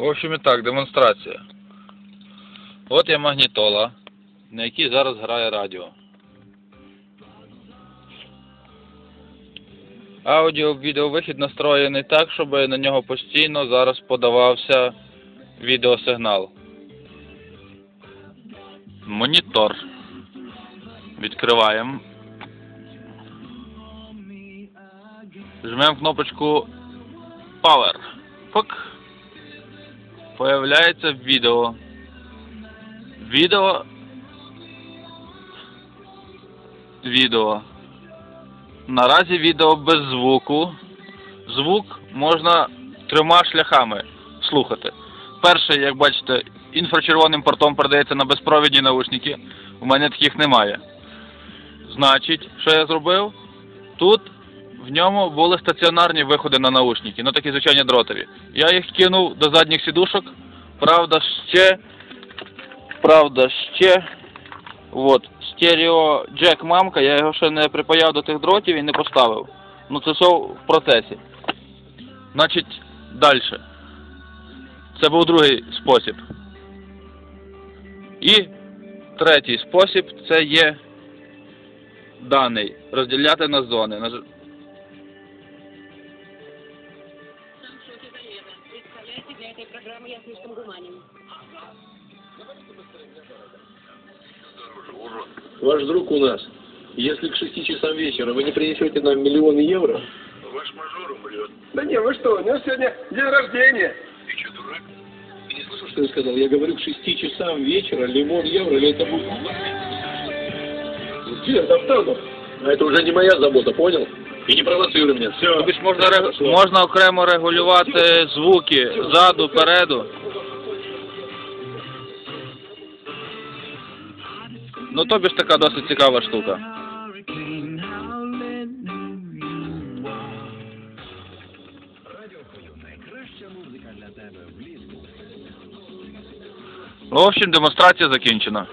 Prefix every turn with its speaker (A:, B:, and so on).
A: В общем і так, демонстрація. От є магнітола, на якій зараз грає радіо. Аудіо-відеовихід настроєний так, щоб на нього постійно зараз подавався відеосигнал. Монітор. Відкриваємо. Жмемо кнопочку Power. Фок. Появляється відео. Відео. Відео. Наразі відео без звуку. Звук можна трьома шляхами слухати. Перший, як бачите, інфрачервоним портом передається на безпровідні наушники. У мене таких немає. Значить, що я зробив? Тут в ньому були стаціонарні виходи на наушники, ну такі звичайні дротові. Я їх кинув до задніх сідушок. Правда, ще. Правда, ще. От, стерео джек мамка, я його ще не припаяв до тих дротів і не поставив. Ну це все в процесі. Значить, далі. Це був другий спосіб. І третій спосіб це є даний. Розділяти на зони.
B: Представляете, для этой программы я слишком гуманен.
C: Ваш друг у нас. Если к шести часам вечера вы не принесете нам миллионы евро...
D: Ваш мажор умрет.
E: Да не, вы что, у него сегодня день рождения.
D: Ты что, дурак?
C: Ты не слышал, что я сказал? Я говорю, к шести часам вечера лимон евро, или это будет... Где Автонов? А это уже не моя забота, понял? И не провоцируй меня. Все.
A: Тобі ж можна, рег- можна окремо регулювати звуки ззаду, переду. Ну тобі ж така досить цікава штука. В общем, демонстрація закінчена.